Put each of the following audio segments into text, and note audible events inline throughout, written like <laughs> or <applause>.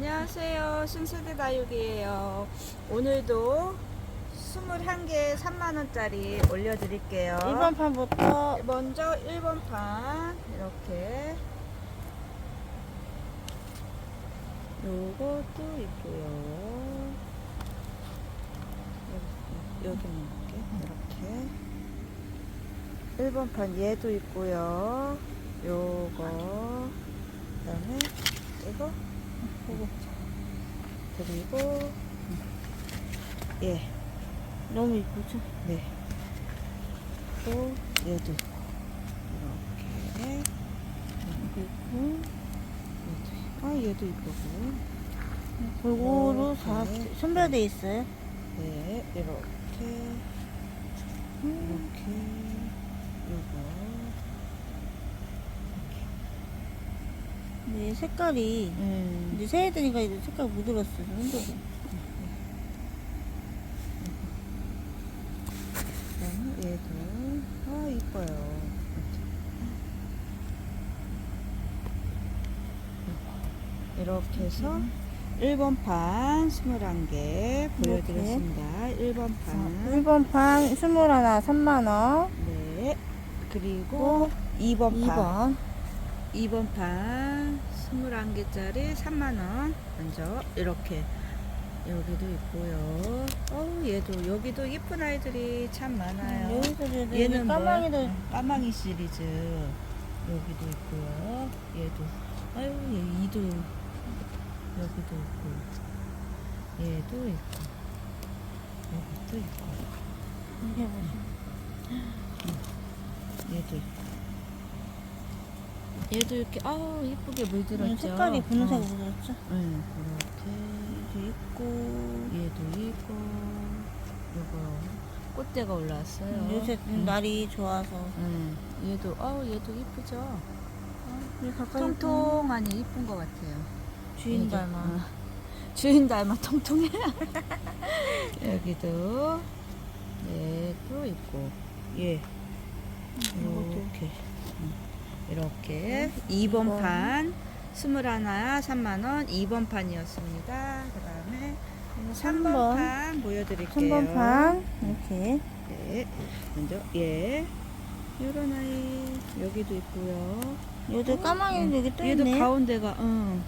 안녕하세요. 신세대 다육이에요. 오늘도 21개 3만원짜리 올려드릴게요. 1번 판부터 먼저 1번 판 이렇게 요것도 있고요. 여기, 여기 놓을게. 이렇게 1번 판 얘도 있고요. 요거 그다음에 이거 그리고 예, 너무 이쁘죠? 네. 또 얘도 있고 이렇게 그리고 얘도 아 얘도 이쁘고 골고루 이렇게. 다 선별돼 있어요. 네 이렇게 이렇게 요거 네, 색깔이 음, 이제 새해 드니까 이제 색깔 묻어갔어요. 흔들고. 그다음에 얘도 아 이뻐요 이렇게 해서 1번 판 21개 보여드렸습니다 1번 판 1번 판 21, 3만원. 네. 그리고 2번 판. 2번. 2번 판 21개짜리 3만원. 먼저 이렇게 여기도 있고요. 어우, 얘도, 여기도 예쁜 아이들이 참 많아요. 여기서 얘는 얘는 까망이도 뭐야? 까망이 시리즈. 여기도 있고요. 얘도. 아유, 얘 이도. 여기도 있고. 얘도 있고. 여기도 있고. 이게 보세요. 얘도 있고. 얘도 이렇게 아우 이쁘게 물들었죠. 음, 색깔이 분홍색 어. 묻었죠? 응, 이렇게 얘도 있고. 얘도 있고 요거 꽃대가 올라왔어요. 음, 요새 응. 날이 좋아서. 응, 얘도 아우 얘도 이쁘죠. 가까이 통통하니 이쁜 것 같아요. 주인 얘도. 닮아. 어. <laughs> 주인 닮아 통통해. <laughs> 여기도 얘도 있고 얘 이것도 이렇게 응. 이렇게 2번 이번. 판 21, 3만원 2번 판이었습니다. 그 다음에 3번 삼 번. 판 보여드릴게요. 3번 판. 이렇게. 네. 먼저 얘 요런 아이 여기도 있고요. 얘도 까망이도 여기 또 얘도 있네. 가운데가 응,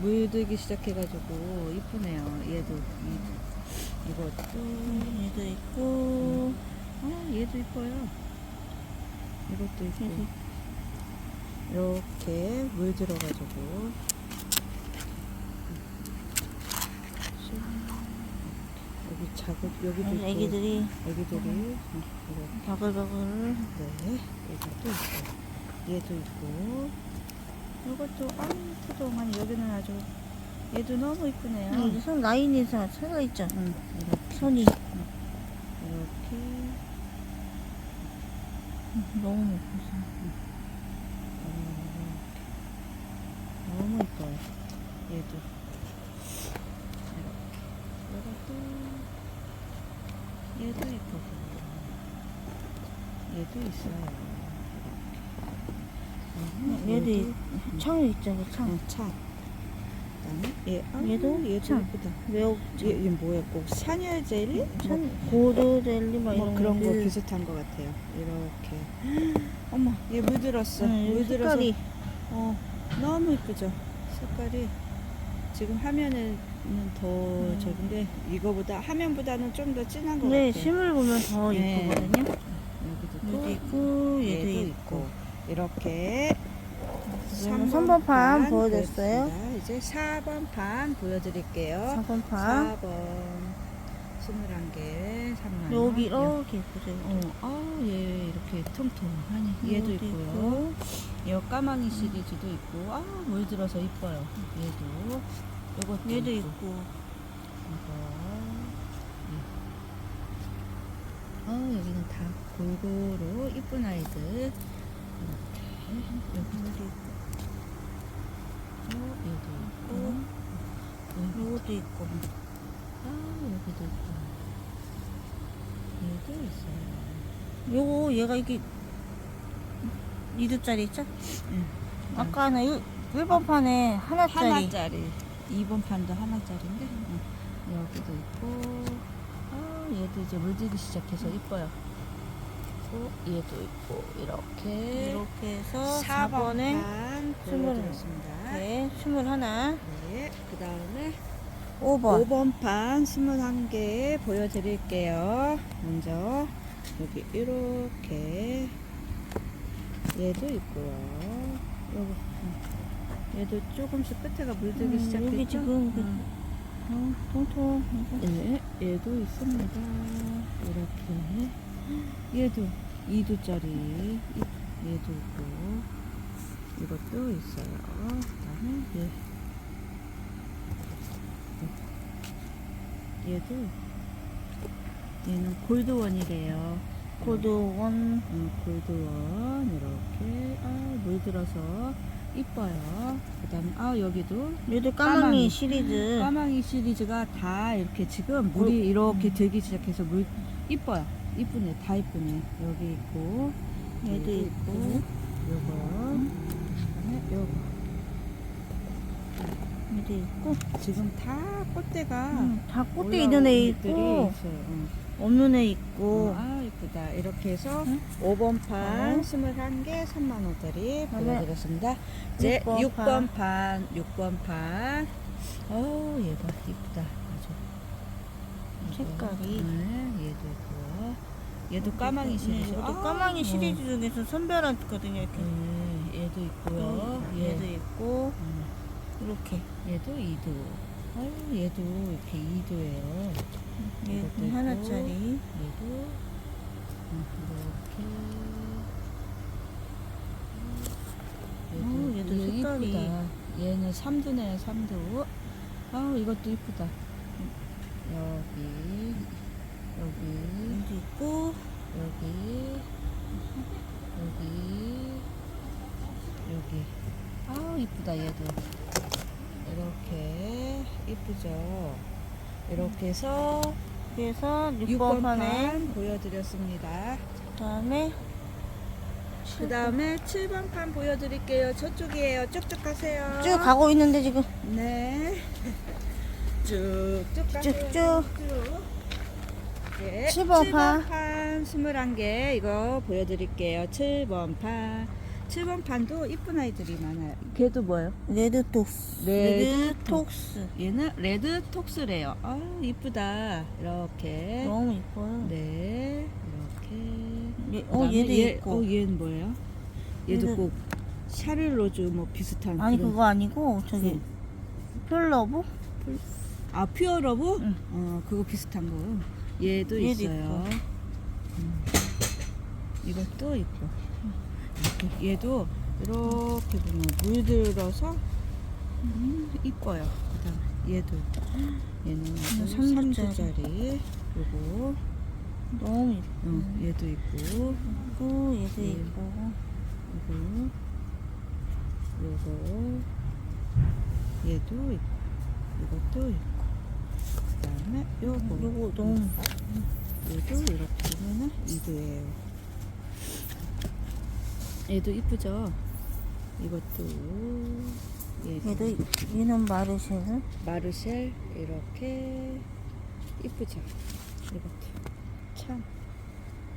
물들기 시작해가지고 이쁘네요. 얘도 이, 이것도 음, 얘도 있고. 아 얘도 이뻐요. 이것도 있고 이렇게 물 들어가지고 여기 작업 여기도 여기 있고 애기들이 애기들이 응, 이렇게 바글바글. 네, 여기도 있고, 얘도 있고, 이것도 아 포도만 여기는 아주 얘도 너무 이쁘네요. 여기 선 라인이 다 차가 있죠? 응, 이렇게 선이. 이렇게 너무 예쁘죠. 어, 너무 이뻐요. 얘도 이렇게, 얘도 이쁘고, 얘도 있어요. 이렇게. 얘도 창이 있죠, 그 창. 응, 차. 그다음에 얘, 아, 얘도 얘도 참. 이쁘다. 매우 얘, 얘 뭐야? 꼭 사녀 젤리? 뭐, 참 고도 젤리 막 뭐 이런 그런 거 그- 비슷한 것 같아요. 이렇게. <gasps> 어머, 얘 물들었어. 응, 물들어서. 색깔이 어, 너무 이쁘죠. 색깔이 지금 화면에는 더 음. 저긴데 이거보다 화면보다는 좀 더 진한 것 네, 같아요. 심을 보면 더 네. 예쁘거든요. 여기도 또 있고, 얘도, 얘도 있고. 있고 이렇게 그러면 삼 3번 판판 보여줬어요. 이제 4번 판 보여드릴게요. 4번 판. 4번 21개 3만 여기 이렇게 예쁘죠. 어, 아, 얘 이렇게 통통하니 얘도 얘도 있고요. 이 까망이 시리즈도 있고, 아, 물 들어서 이뻐요. 얘도, 요것도 얘도 있고, 있고. 이거, 예. 어, 여기는 다 골고루 이쁜 아이들 이렇게 여기도 있고, 어, 얘도 있고, 여기, 요것도 있고. 아, 여기도 있고, 얘도 있어요. 요거 얘가 이게 2두짜리 있죠? 응. 아까 는 1, 번 판에 하나짜리. 하나짜리 2번 판도 하나짜리인데 응. 여기도 있고 아 얘도 이제 물들기 시작해서 이뻐요 또 얘도 있고 이렇게 이렇게 해서 4번 4번에 판 스물 보여드렸습니다 네, 21. 네, 그 다음에 5번. 5번 판 21개 보여드릴게요. 먼저 여기 이렇게 얘도 있고요. 음. 얘도 조금씩 끝에가 물들기 음, 시작했죠? 여기 지금 그- 음. 어, 통통. 네, 얘도 있습니다. 이렇게 얘도 2도짜리 얘도 있고 이것도 있어요. 그다음에 얘 얘도 얘는 골드원이래요. 음, 골드원 이렇게 아, 물 들어서 이뻐요. 그다음에 아 여기도 얘도 까망이, 까망이. 시리즈. 까망이 시리즈가 다 이렇게 지금 물이 이렇게 들기 시작해서 물 이뻐요. 이쁘네, 다 이쁘네. 여기 있고 얘도 있고. 요거, 그다음에 요거. 얘도 있고. 지금 다 꽃대가 음, 다 꽃대 있는 애 있고. 있어요. 응. 없는 애 있고. 아 이쁘다. 이렇게 해서 응? 5번 판 어. 21개 3만 원짜리 그다음에 보여드렸습니다. 이제 6번 6번, 판, 6번 판. 어 얘가 이쁘다. 아주. 색깔이. 네, 얘도 있고요. 얘도 까망이 시리즈. 네, 이것도 아, 까망이 어. 시리즈 중에서 선별하거든요. 이렇게. 네, 얘도 있고요. 얘. 얘도 있고. 음, 이렇게. 얘도 2도. 아유, 얘도 이렇게 2도예요. 이것도 얘도 있고. 하나짜리. 얘도 음, 어, 얘도 얘 색깔이. 이쁘다. 얘는 3도네, 3도. 아우, 이것도 이쁘다. 여기, 여기, 얘도 있고. 여기, 여기, 여기. 아우, 이쁘다, 얘도. 이렇게, 이쁘죠? 이렇게 해서 그래서 6번 6번 판에. 판 보여드렸습니다. 그 다음에. 그 다음에 7번 판 보여드릴게요. 저쪽이에요. 쭉쭉 가세요. 쭉 가고 있는데 지금. 네. <laughs> 쭉쭉 가세요. 쭉쭉. 쭉. 네. 7번 판. 7번 판 21개 이거 보여드릴게요. 7번 판. 7번 판도 이쁜 아이들이 많아요. 걔도 뭐예요? 레드톡스. 레드 레드톡스. 얘는 레드 톡스래요. 아 이쁘다. 이렇게. 너무 이뻐요. 네. 이렇게. 얘, 어, 그다음에 얘도 얘, 있고. 어, 얘는 뭐예요? 얘도 얘는- 꼭 샤를로즈 뭐 비슷한 아니, 그런- 그거 아니고, 저기, 응. 펼러브? 아 퓨어러브? 응. 어 그거 비슷한 거. 얘도, 얘도 있어요. 음. 이것도 있고. 이렇게 얘도 이렇게 보면 물들어서 음, 이뻐요. 그다음 얘도 얘는 음, 3두짜리 요거 너무 이뻐. 어, 얘도 있고 있고, 얘도 예. 있고. 요거 요거 얘도 있고 이것도 있고 그다음에 요거 너무. 얘도 이렇게 보면은 이도예요. 얘도 이쁘죠? 이것도 얘도, 얘도, 얘는 마르쉐는? 마르셀 이렇게 이쁘죠? 이것도 참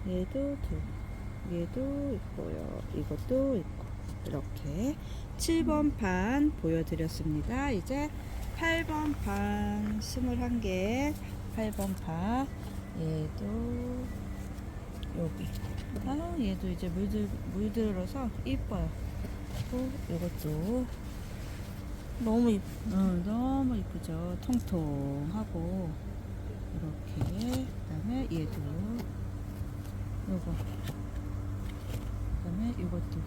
얘도 두 얘도 있고요. 이것도 있고 이렇게 7번 판 보여드렸습니다. 이제 8번 판 21개 8번 판 얘도 여기 아 얘도 이제 물들 물들어서 이뻐요. 또 이것도 너무 이뻐. 어, 너무 이쁘죠. 통통하고 이렇게 그다음에 얘도 요거 그다음에 이것도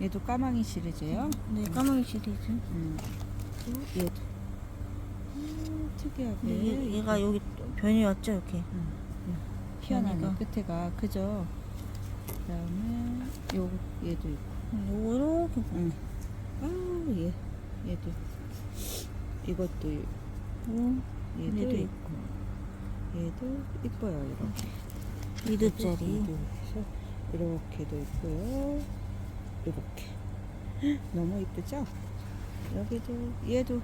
얘도 까망이 시리즈예요. 네, 까망이 시리즈. 음. 또 얘도 음, 특이하게 얘, 얘가 여기 변이 왔죠, 이렇게. 희한하네 변이가. 끝에가 그죠. 그다음에 요 얘도 있고. 요거 이렇게. 응. 아우 얘 얘도 이것도 있고. 음, 얘도, 얘도 있고 얘도 이뻐요 이렇게 미드짜리. 얘도 해서 이렇게도 있고요 이렇게 <gasps> 너무 이쁘죠 여기도 얘도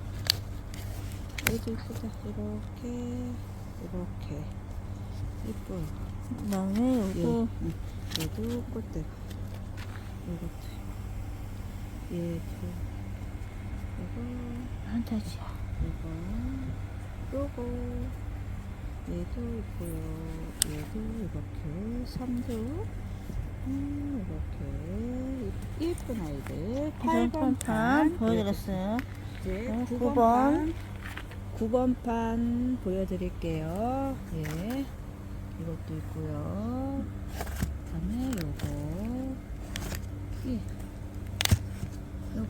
얘도 이쁘다. 이렇게 이렇게 이뻐요. 그다음에 얘, 요거 응. 얘도 꽃대가. 이것도 얘도 이거 판타지야. 이거 요거 얘도 있고요 얘도 이렇게 삼두 음, 이렇게 예쁜 아이들 8번 8번 판 보여드렸어요. 이제 어, 9번, 구 번. 판 9번 판 보여드릴게요. 예 이것도 있고요. 그다음에 요거. 예 요거.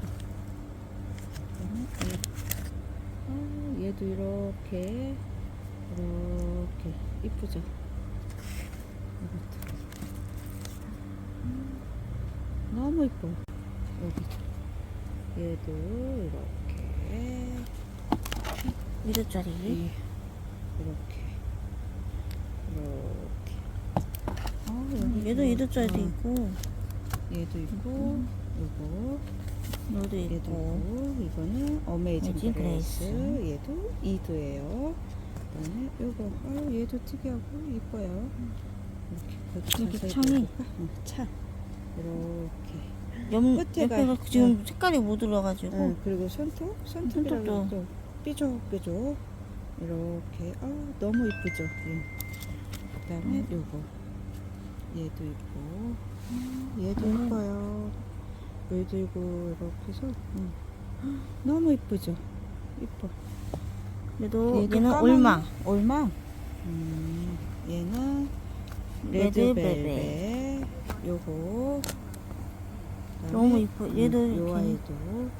그다음에 얘 아, 얘도 이렇게 이렇게 이쁘죠 이것도 음, 너무 이뻐 여기. 얘도 이렇게. 2도짜리. 이, 이렇게. 이렇게. 어, 여기 얘도 2도짜리도 어, 있고, 얘도 있고 요거. 요도 얘도 있고. 이거는 어메이징 그레이스 그레이스. 얘도 2도예요. 그다음에 요거 아 얘도 특이하고 이뻐요. 이렇게 자세히 창이. 어, 창 이렇게 옆, 끝에가, 옆에가 지금 색깔이 못 들어가지고. 응, 그리고 손톱 손톱도. 또 삐죽삐죽 이렇게 아 너무 이쁘죠 얘. 그다음에 음. 요거 얘도 음, 얘도 음. 이뻐요 물 들고 이렇게 해서 음. 너무 이쁘죠 이뻐 얘도 얘도 얘는 까만- 올망. 올망 음, 얘는 레드벨벳. 요거 너무 이뻐. 얘도 음, 요 이렇게. 아이도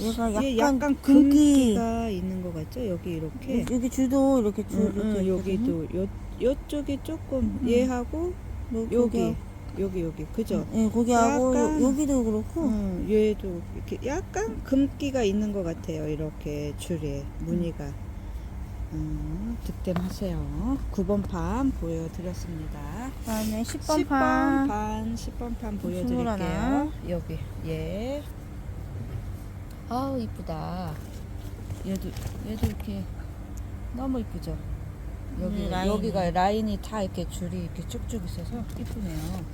얘가 얘 약간, 약간 금기. 금기가 있는 것 같죠? 여기 이렇게. 여기 줄도 이렇게 줄 응, 이렇게 응. 여기도 요 요쪽이 조금 음. 얘하고 여기 여기 여기 여기 그죠? 예, 거기하고 약간- 요, 여기도 그렇고 응, 얘도 이렇게 약간 금기가 있는 것 같아요. 이렇게 줄에 무늬가. 음, 득템하세요. 9번 판 보여드렸습니다. 그다음에 10번, 10번 판 판, 10번 판 보여드릴게요. 여기, 예. 아우, 이쁘다. 얘도, 얘도 이렇게 너무 이쁘죠? 여기, 음, 라인이. 여기가 라인이 다 이렇게 줄이 이렇게 쭉쭉 있어서 이쁘네요.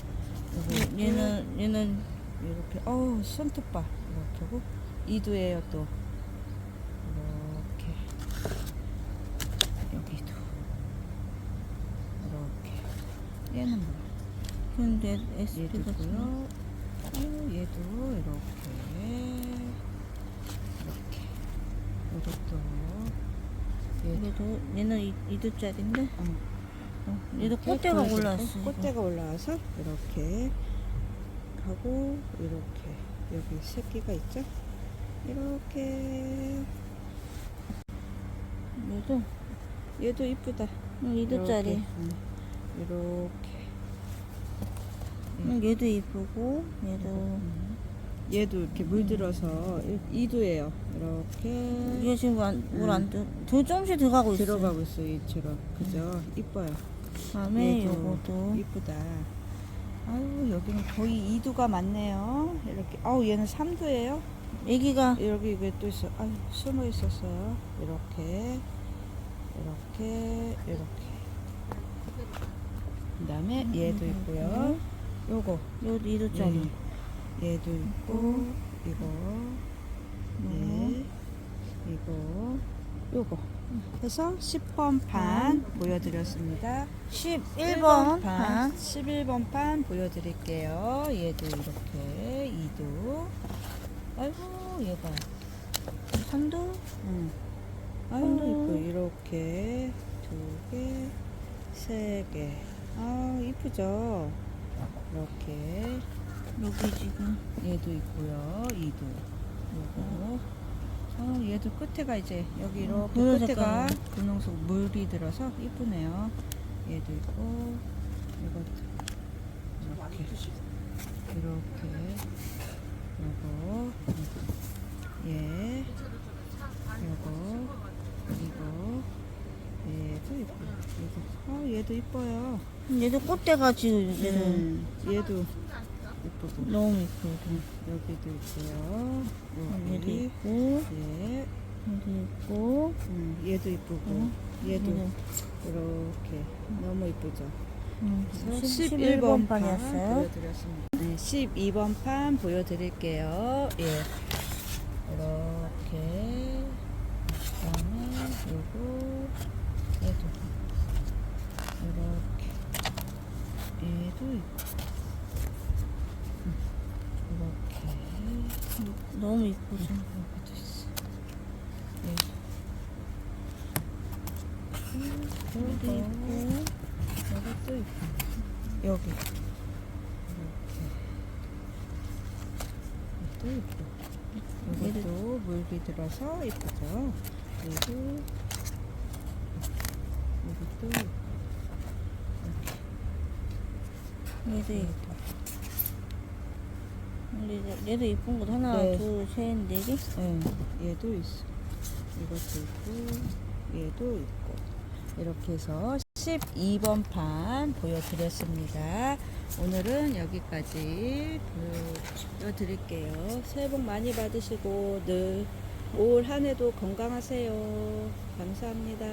요거, 얘는 얘는 이렇게, 어우, 손톱 봐. 이렇게 하고, 이두예요, 또. 이렇게. 여기도. 이렇게. 얘는 뭐야? 얘도 SP가 있고요. 어, 얘도 이렇게 이렇게 이것도 얘도 얘도 얘는 이, 2도짜리인데 어, 어, 얘도 이렇게 꽃대가 보여드릴까요? 올라왔어. 꽃대가 올라와서 이렇게 하고 이렇게 여기 새끼가 있죠? 이렇게 얘도 얘도 이쁘다. 2도짜리. 이렇게, 응. 이렇게 응, 얘도 이쁘고 얘도 음. 얘도 이렇게 물들어서 이두예요. 이렇게 이게 지금 물안 들, 더 조금씩 들어가고 있어. 들어가고 있어요. 이처럼 그죠? 이뻐요. 다음에 얘도 요것도 이쁘다. 아유 여기는 거의 이두가 많네요. 이렇게 아우 얘는 삼두예요 애기가 여기 왜 또 있어? 아유 숨어 있었어요. 이렇게 이렇게 이렇게. 그다음에 얘도 있고요. 요거 요도 2도짜리. 예, 얘도 있고 이거 음. 예, 이거 요거 해서 10번 판 보여드렸습니다. 11번 판. 11번 판 보여드릴게요. 얘도 이렇게 2도. 아이고 얘가. 3도 응. 음. 이거 이렇게 두 개, 세 개. 아 이쁘죠. 이렇게 여기 지금 얘도 있고요. 2도. 요거. 어, 얘도 끝에가 이제 여기 이렇게 분홍 끝에가 색깔. 분홍색 물이 들어서 이쁘네요. 얘도 있고 이것도 이렇게 이렇게 요거 예 요거 이거 얘도 있고 어 얘도 이뻐요. 얘도 꽃대가 지금 얘는 음, 얘도 이쁘고 너무 이쁘고 여기도 있고요. 얘도 여기 있고 예 얘도 있고. 음, 얘도 이쁘고 응. 얘도 얘는, 이렇게 너무 이쁘죠. 음, 그래서 11번 11번 판 판이었어요. 보여드렸습니다. 네, 12번 판 보여드릴게요. 예. 이렇게. 그다음에 요거 얘도 이렇게 얘도 있고. 음, 이렇게. 너무 이쁘죠. 여기도 있어. 얘도 여기도 있고. 여기도 있고. 여기. 이렇게. 얘도 있고. 이것도 물기 들어서 예쁘죠? 그리고 여기도 얘도 있고. 얘도, 얘도 이쁜 거 하나, 네. 둘, 셋, 네 개? 네, 얘도 있어. 이것도 있고 얘도 있고. 이렇게 해서 12번 판 보여드렸습니다. 오늘은 여기까지 보여드릴게요. 새해 복 많이 받으시고 늘 올 한해도 건강하세요. 감사합니다